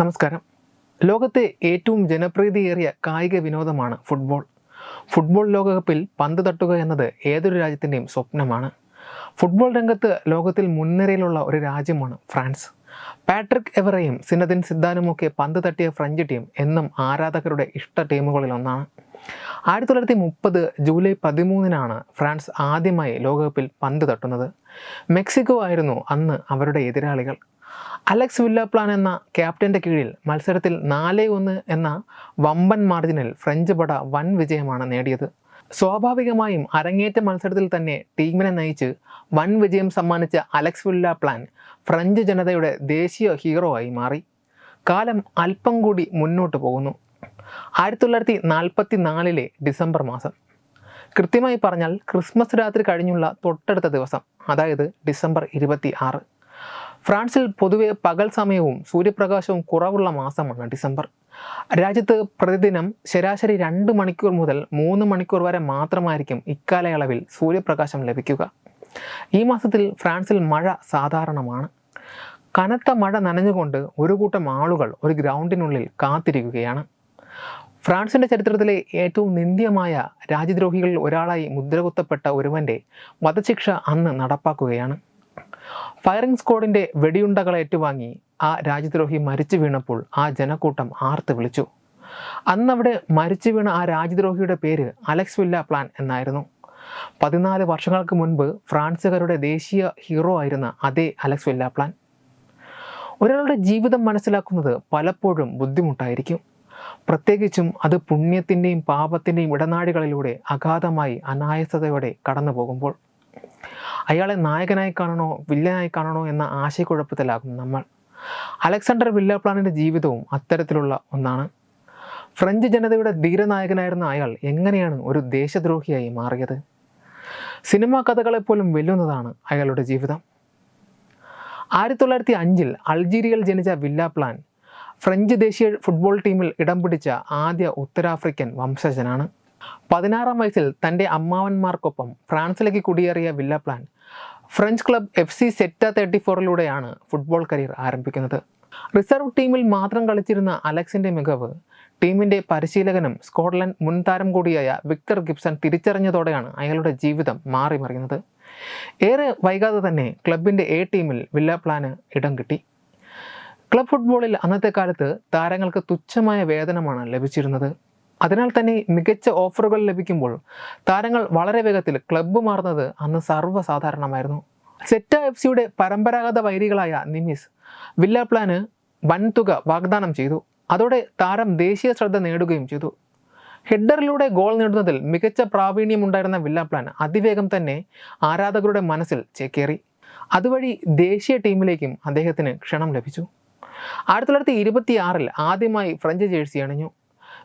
നമസ്കാരം. ലോകത്തെ ഏറ്റവും ജനപ്രീതിയേറിയ കായിക വിനോദമാണ് ഫുട്ബോൾ. ഫുട്ബോൾ ലോകകപ്പിൽ പന്ത് തട്ടുക എന്നത് ഏതൊരു രാജ്യത്തിന്റെയും സ്വപ്നമാണ്. ഫുട്ബോൾ രംഗത്ത് ലോകത്തിൽ മുൻനിരയിലുള്ള ഒരു രാജ്യമാണ് ഫ്രാൻസ്. പാട്രിക് എവറയും സിനദിൻ സിദ്ധാനുമൊക്കെ പന്ത് തട്ടിയ ഫ്രഞ്ച് ടീം എന്നും ആരാധകരുടെ ഇഷ്ട ടീമുകളിൽ ഒന്നാണ്. ആയിരത്തി തൊള്ളായിരത്തി മുപ്പത് ജൂലൈ പതിമൂന്നിനാണ് ഫ്രാൻസ് ആദ്യമായി ലോകകപ്പിൽ പന്ത് തട്ടുന്നത്. മെക്സിക്കോ ആയിരുന്നു അന്ന് അവരുടെ എതിരാളികൾ. അലക്സ് വില്ലാപ്ലാൻ എന്ന ക്യാപ്റ്റന്റെ കീഴിൽ മത്സരത്തിൽ നാല് ഒന്ന് എന്ന വമ്പൻ മാർജിനിൽ ഫ്രഞ്ച് പട വൻ വിജയമാണ് നേടിയത്. സ്വാഭാവികമായും അരങ്ങേറ്റ മത്സരത്തിൽ തന്നെ ടീമിനെ നയിച്ച് വൻ വിജയം സമ്മാനിച്ച അലക്സ് വില്ലാപ്ലാൻ ഫ്രഞ്ച് ജനതയുടെ ദേശീയ ഹീറോ ആയി മാറി. കാലം അല്പം കൂടി മുന്നോട്ട് പോകുന്നു. ആയിരത്തി തൊള്ളായിരത്തി നാൽപ്പത്തി നാലിലെ ഡിസംബർ മാസം. കൃത്യമായി പറഞ്ഞാൽ ക്രിസ്മസ് രാത്രി കഴിഞ്ഞുള്ള തൊട്ടടുത്ത ദിവസം അതായത് ഡിസംബർ ഇരുപത്തി ആറ് ഫ്രാൻസിൽ പൊതുവെ പകൽ സമയവും സൂര്യപ്രകാശവും കുറവുള്ള മാസമാണ് ഡിസംബർ. രാജ്യത്ത് പ്രതിദിനം ശരാശരി രണ്ട് മണിക്കൂർ മുതൽ മൂന്ന് മണിക്കൂർ വരെ മാത്രമായിരിക്കും ഇക്കാലയളവിൽ സൂര്യപ്രകാശം ലഭിക്കുക. ഈ മാസത്തിൽ ഫ്രാൻസിൽ മഴ സാധാരണമാണ്. കനത്ത മഴ നനഞ്ഞുകൊണ്ട് ഒരു കൂട്ടം ആളുകൾ ഒരു ഗ്രൗണ്ടിനുള്ളിൽ കാത്തിരിക്കുകയാണ്. ഫ്രാൻസിന്റെ ചരിത്രത്തിലെ ഏറ്റവും നിന്ദ്യമായ രാജ്യദ്രോഹികളിൽ ഒരാളായി മുദ്രകുത്തപ്പെട്ട ഒരുവന്റെ വധശിക്ഷ അന്ന് നടപ്പാക്കുകയാണ്. ഫയറിംഗ് സ്ക്വാഡിന്റെ വെടിയുണ്ടകൾ ഏറ്റുവാങ്ങി ആ രാജ്യദ്രോഹി മരിച്ചു വീണപ്പോൾ ആ ജനക്കൂട്ടം ആർത്ത് വിളിച്ചു. അന്നവിടെ മരിച്ചു വീണ ആ രാജ്യദ്രോഹിയുടെ പേര് അലക്സ് വില്ല പ്ലാൻ എന്നായിരുന്നു. പതിനാല് വർഷങ്ങൾക്ക് മുൻപ് ഫ്രാൻസുകാരുടെ ദേശീയ ഹീറോ ആയിരുന്ന അതേ അലക്സ് വില്ല പ്ലാൻ. ഒരാളുടെ ജീവിതം മനസ്സിലാക്കുന്നത് പലപ്പോഴും ബുദ്ധിമുട്ടായിരിക്കും. പ്രത്യേകിച്ചും അത് പുണ്യത്തിന്റെയും പാപത്തിന്റെയും ഇടനാടികളിലൂടെ അഗാധമായി അനായസതയോടെ കടന്നു പോകുമ്പോൾ അയാളെ നായകനായി കാണണോ വില്ലനായി കാണണോ എന്ന ആശയക്കുഴപ്പത്തിലാകും നമ്മൾ. അലക്സാണ്ടർ വില്ലപ്ലാനിന്റെ ജീവിതവും അത്തരത്തിലുള്ള ഒന്നാണ്. ഫ്രഞ്ച് ജനതയുടെ ധീരനായകനായിരുന്ന അയാൾ എങ്ങനെയാണ് ഒരു ദേശദ്രോഹിയായി മാറിയത്? സിനിമാ കഥകളെപ്പോലും വെല്ലുന്നതാണ് അയാളുടെ ജീവിതം. ആയിരത്തി തൊള്ളായിരത്തി അഞ്ചിൽ അൾജീരിയയിൽ ജനിച്ച വില്ലാപ്ലാൻ ഫ്രഞ്ച് ദേശീയ ഫുട്ബോൾ ടീമിൽ ഇടം പിടിച്ച ആദ്യ ഉത്തരാഫ്രിക്കൻ വംശജനാണ്. പതിനാറാം വയസ്സിൽ തന്റെ അമ്മാവന്മാർക്കൊപ്പം ഫ്രാൻസിലേക്ക് കുടിയേറിയ Villaplane French club F C Sete thirty ഫോറിലൂടെയാണ് football career ആരംഭിക്കുന്നത്. റിസർവ് ടീമിൽ മാത്രം കളിച്ചിരുന്ന അലക്സിന്റെ മികവ് ടീമിന്റെ പരിശീലകനും സ്കോട്ട്ലൻഡ് മുൻ താരം കൂടിയായ വിക്ടർ ഗിബ്സൺ തിരിച്ചറിഞ്ഞതോടെയാണ് അയാളുടെ ജീവിതം മാറി മറിയുന്നത് ഏറെ വൈകാതെ തന്നെ ക്ലബിന്റെ എ ടീമിൽ വില്ലപ്ലാന് ഇടം കിട്ടി. ക്ലബ് ഫുട്ബോളിൽ അന്നത്തെ കാലത്ത് താരങ്ങൾക്ക് തുച്ഛമായ വേതനമാണ് ലഭിച്ചിരുന്നത്. അതിനാൽ തന്നെ മികച്ച ഓഫറുകൾ ലഭിക്കുമ്പോൾ താരങ്ങൾ വളരെ വേഗത്തിൽ ക്ലബ്ബ് മാറുന്നത് അന്ന് സർവസാധാരണമായിരുന്നു. സെറ്റ എഫ് സിയുടെ പരമ്പരാഗത വൈരികളായ നിമിസ് വില്ല പ്ലാന് വൻതുക വാഗ്ദാനം ചെയ്തു. അതോടെ താരം ദേശീയ ശ്രദ്ധ നേടുകയും ചെയ്തു. ഹെഡറിലൂടെ ഗോൾ നേടുന്നതിൽ മികച്ച പ്രാവീണ്യമുണ്ടായിരുന്ന വില്ല പ്ലാൻ അതിവേഗം തന്നെ ആരാധകരുടെ മനസ്സിൽ ചേക്കേറി. അതുവഴി ദേശീയ ടീമിലേക്കും അദ്ദേഹത്തിന് ക്ഷണം ലഭിച്ചു. ആയിരത്തി തൊള്ളായിരത്തി ഇരുപത്തി ആറിൽ ആദ്യമായി ഫ്രഞ്ച് ജേഴ്സി അണിഞ്ഞു.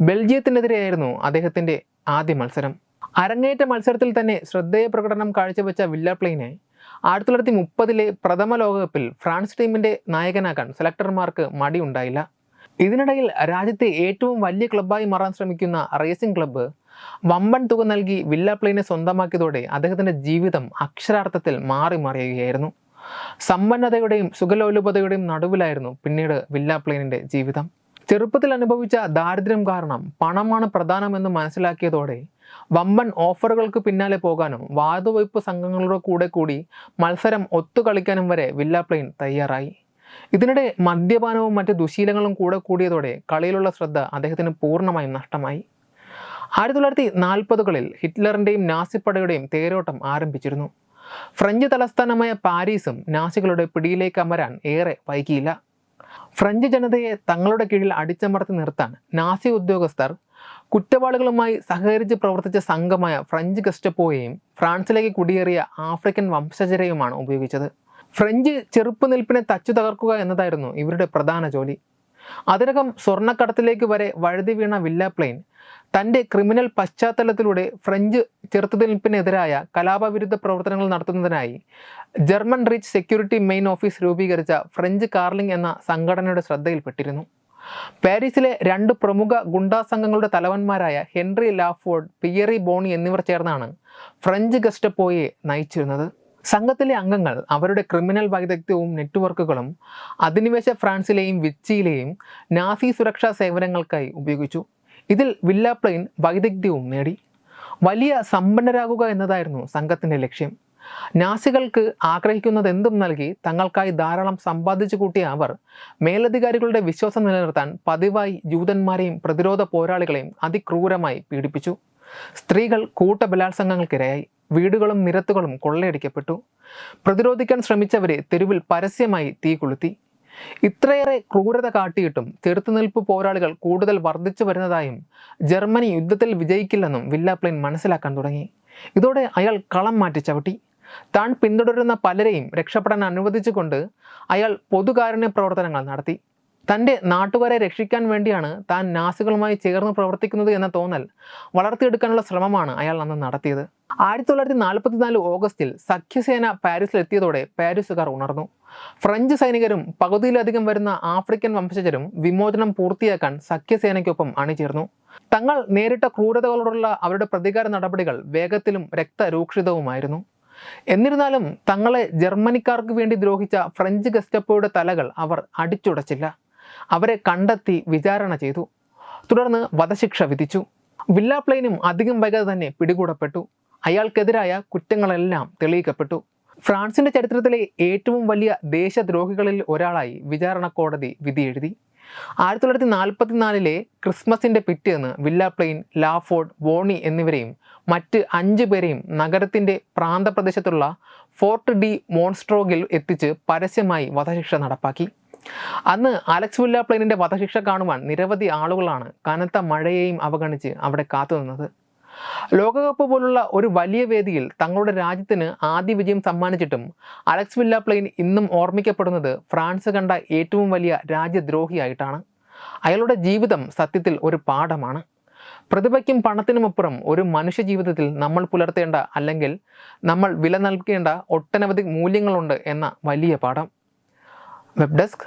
ബെൽജിയത്തിനെതിരെയായിരുന്നു അദ്ദേഹത്തിന്റെ ആദ്യ മത്സരം. അരങ്ങേറ്റ മത്സരത്തിൽ തന്നെ ശ്രദ്ധേയ പ്രകടനം കാഴ്ചവെച്ച വില്ലാപ്ലെയിനെ ആയിരത്തി തൊള്ളായിരത്തി മുപ്പതിലെ പ്രഥമ ലോകകപ്പിൽ ഫ്രാൻസ് ടീമിന്റെ നായകനാക്കാൻ സെലക്ടർമാർക്ക് മടിയുണ്ടായില്ല ഇതിനിടയിൽ രാജ്യത്തെ ഏറ്റവും വലിയ ക്ലബ്ബായി മാറാൻ ശ്രമിക്കുന്ന റേസിംഗ് ക്ലബ്ബ് വമ്പൻ തുക നൽകി വില്ലാപ്ലെയിനെ സ്വന്തമാക്കിയതോടെ അദ്ദേഹത്തിന്റെ ജീവിതം അക്ഷരാർത്ഥത്തിൽ മാറി മറിയുകയായിരുന്നു. സമ്പന്നതയുടെയും സുഖലോലുപതയുടെയും നടുവിലായിരുന്നു പിന്നീട് വില്ലാപ്ലെയിനിന്റെ ജീവിതം. ചെറുപ്പത്തിൽ അനുഭവിച്ച ദാരിദ്ര്യം കാരണം പണമാണ് പ്രധാനമെന്ന് മനസ്സിലാക്കിയതോടെ വമ്പൻ ഓഫറുകൾക്ക് പിന്നാലെ പോകാനും വാതുവയ്പ് സംഘങ്ങളുടെ കൂടെ കൂടി മത്സരം ഒത്തുകളിക്കാനും വരെ വില്ലാപ്ലെയിൻ തയ്യാറായി. ഇതിനിടെ മദ്യപാനവും മറ്റ് ദുശീലങ്ങളും കൂടെ കൂടിയതോടെ കളിയിലുള്ള ശ്രദ്ധ അദ്ദേഹത്തിന് പൂർണമായും നഷ്ടമായി. ആയിരത്തി തൊള്ളായിരത്തി നാൽപ്പതുകളിൽ ഹിറ്റ്ലറിന്റെയും നാസിപ്പടയുടെയും തേരോട്ടം ആരംഭിച്ചിരുന്നു. ഫ്രഞ്ച് തലസ്ഥാനമായ പാരീസും നാസികളുടെ പിടിയിലേക്ക് അമരാൻ ഏറെ വൈകിയില്ല. ഫ്രഞ്ച് ജനതയെ തങ്ങളുടെ കീഴിൽ അടിച്ചമർത്തി നിർത്താൻ നാസി ഉദ്യോഗസ്ഥർ കുറ്റവാളികളുമായി സഹകരിച്ച് പ്രവർത്തിച്ച സംഘമായ ഫ്രഞ്ച് ഗസ്റ്റപ്പോയെയും ഫ്രാൻസിലേക്ക് കുടിയേറിയ ആഫ്രിക്കൻ വംശജരെയുമാണ് ഉപയോഗിച്ചത്. ഫ്രഞ്ച് ചെറുപ്പുനിൽപ്പിനെ തച്ചു തകർക്കുക എന്നതായിരുന്നു ഇവരുടെ പ്രധാന ജോലി. അതിനകം സ്വർണക്കടത്തിലേക്ക് വരെ വഴുതി വീണ വില്ല പ്ലെയിൻ തന്റെ ക്രിമിനൽ പശ്ചാത്തലത്തിലൂടെ ഫ്രഞ്ച് ചെറുത്തുനിൽപ്പിനെതിരായ കലാപവിരുദ്ധ പ്രവർത്തനങ്ങൾ നടത്തുന്നതിനായി German Reich security main office രൂപീകരിച്ച ഫ്രഞ്ച് കാർലിംഗ് എന്ന സംഘടനയുടെ ശ്രദ്ധയിൽപ്പെട്ടിരുന്നു. പാരീസിലെ രണ്ട് പ്രമുഖ ഗുണ്ടാ സംഘങ്ങളുടെ തലവന്മാരായ ഹെൻറി ലാഫോർഡ് പിയറി ബോണി എന്നിവർ ചേർന്നാണ് ഫ്രഞ്ച് ഗസ്റ്റപ്പോയെ നയിച്ചിരുന്നത്. സംഘത്തിലെ അംഗങ്ങൾ അവരുടെ ക്രിമിനൽ വൈദഗ്ധ്യവും നെറ്റ്വർക്കുകളും അധിനിവേശ ഫ്രാൻസിലെയും വിച്ചിയിലെയും നാസി സുരക്ഷാ സേവനങ്ങൾക്കായി ഉപയോഗിച്ചു. ഇതിൽ വില്ലാപ്ലെയിൻ വൈദഗ്ധ്യവും നേടി. വലിയ സമ്പന്നരാകുക എന്നതായിരുന്നു സംഘത്തിന്റെ ലക്ഷ്യം. നാസികൾക്ക് ആഗ്രഹിക്കുന്നത് എന്തും നൽകി തങ്ങൾക്കായി ധാരാളം സമ്പാദിച്ചു കൂട്ടിയ അവർ മേലധികാരികളുടെ വിശ്വാസം നിലനിർത്താൻ പതിവായി ജൂതന്മാരെയും പ്രതിരോധ പോരാളികളെയും അതിക്രൂരമായി പീഡിപ്പിച്ചു. സ്ത്രീകൾ കൂട്ടബലാത്സംഗങ്ങൾക്കിരയായി. വീടുകളും നിരത്തുകളും കൊള്ളയടിക്കപ്പെട്ടു. പ്രതിരോധിക്കാൻ ശ്രമിച്ചവരെ തെരുവിൽ പരസ്യമായി തീ കൊളുത്തി. ഇത്രയേറെ ക്രൂരത കാട്ടിയിട്ടും ചെറുത്തുനിൽപ്പ് പോരാളികൾ കൂടുതൽ വർദ്ധിച്ചു വരുന്നതായും ജർമ്മനി യുദ്ധത്തിൽ വിജയിക്കില്ലെന്നും വില്ലാപ്ലെയിൻ മനസ്സിലാക്കാൻ തുടങ്ങി. ഇതോടെ അയാൾ കളം മാറ്റി ചവിട്ടി. താൻ പിന്തുടരുന്ന പലരെയും രക്ഷപ്പെടാൻ അനുവദിച്ചുകൊണ്ട് അയാൾ പൊതുകാരുണ്യ പ്രവർത്തനങ്ങൾ നടത്തി. തന്റെ നാട്ടുകാരെ രക്ഷിക്കാൻ വേണ്ടിയാണ് താൻ നാസികളുമായി ചേർന്ന് പ്രവർത്തിക്കുന്നത് എന്ന തോന്നൽ വളർത്തിയെടുക്കാനുള്ള ശ്രമമാണ് അയാൾ അന്ന് നടത്തിയത്. ആയിരത്തി തൊള്ളായിരത്തി നാൽപ്പത്തിനാല് ഓഗസ്റ്റിൽ സഖ്യസേന പാരീസിലെത്തിയതോടെ പാരീസുകാർ ഉണർന്നു. ഫ്രഞ്ച് സൈനികരും പകുതിയിലധികം വരുന്ന ആഫ്രിക്കൻ വംശജരും വിമോചനം പൂർത്തിയാക്കാൻ സഖ്യസേനയ്ക്കൊപ്പം അണിചേർന്നു. തങ്ങൾ നേരിട്ട ക്രൂരതകളോടുള്ള അവരുടെ പ്രതികാര നടപടികൾ വേഗത്തിലും രക്തരൂക്ഷിതവുമായിരുന്നു. എന്നിരുന്നാലും തങ്ങളെ ജർമ്മനിക്കാർക്ക് വേണ്ടി ദ്രോഹിച്ച ഫ്രഞ്ച് ഗസ്റ്റപ്പോയുടെ തലകൾ അവർ അടിച്ചുടച്ചില്ല. അവരെ കണ്ടെത്തി വിചാരണ ചെയ്തു. തുടർന്ന് വധശിക്ഷ വിധിച്ചു. വില്ലാപ്ലെയിനും അധികം വൈകാതെ തന്നെ പിടികൂടപ്പെട്ടു. അയാൾക്കെതിരായ കുറ്റങ്ങളെല്ലാം തെളിയിക്കപ്പെട്ടു. ഫ്രാൻസിന്റെ ചരിത്രത്തിലെ ഏറ്റവും വലിയ ദേശദ്രോഹികളിൽ ഒരാളായി വിചാരണ കോടതി വിധി എഴുതി. ആയിരത്തി തൊള്ളായിരത്തി നാൽപ്പത്തിനാലിലെ ക്രിസ്മസിന്റെ പിറ്റേന്ന് വില്ലാപ്ലെയിൻ ലാഫോർഡ് വോണി എന്നിവരെയും മറ്റ് അഞ്ചു പേരെയും നഗരത്തിന്റെ പ്രാന്തപ്രദേശത്തുള്ള ഫോർട്ട് ഡി മോൺസ്ട്രോഗിൽ എത്തിച്ച് പരസ്യമായി വധശിക്ഷ നടപ്പാക്കി. അന്ന് അലക്സ് വില്ല പ്ലെയിനിന്റെ വധശിക്ഷ കാണുവാൻ നിരവധി ആളുകളാണ് കനത്ത മഴയെയും അവഗണിച്ച് അവിടെ കാത്തുനിന്നത് ലോകകപ്പ് പോലുള്ള ഒരു വലിയ വേദിയിൽ തങ്ങളുടെ രാജ്യത്തിന് ആദ്യ വിജയം സമ്മാനിച്ചിട്ടും അലക്സ് വില്ല പ്ലെയിൻ ഇന്നും ഓർമ്മിക്കപ്പെടുന്നത് ഫ്രാൻസ് കണ്ട ഏറ്റവും വലിയ രാജ്യദ്രോഹിയായിട്ടാണ്. അയാളുടെ ജീവിതം സത്യത്തിൽ ഒരു പാഠമാണ്. പ്രതിഭയ്ക്കും പണത്തിനുമപ്പുറം ഒരു മനുഷ്യ ജീവിതത്തിൽ നമ്മൾ പുലർത്തേണ്ട അല്ലെങ്കിൽ നമ്മൾ വില നൽകേണ്ട ഒട്ടനവധി മൂല്യങ്ങളുണ്ട് എന്ന വലിയ പാഠം. Web desk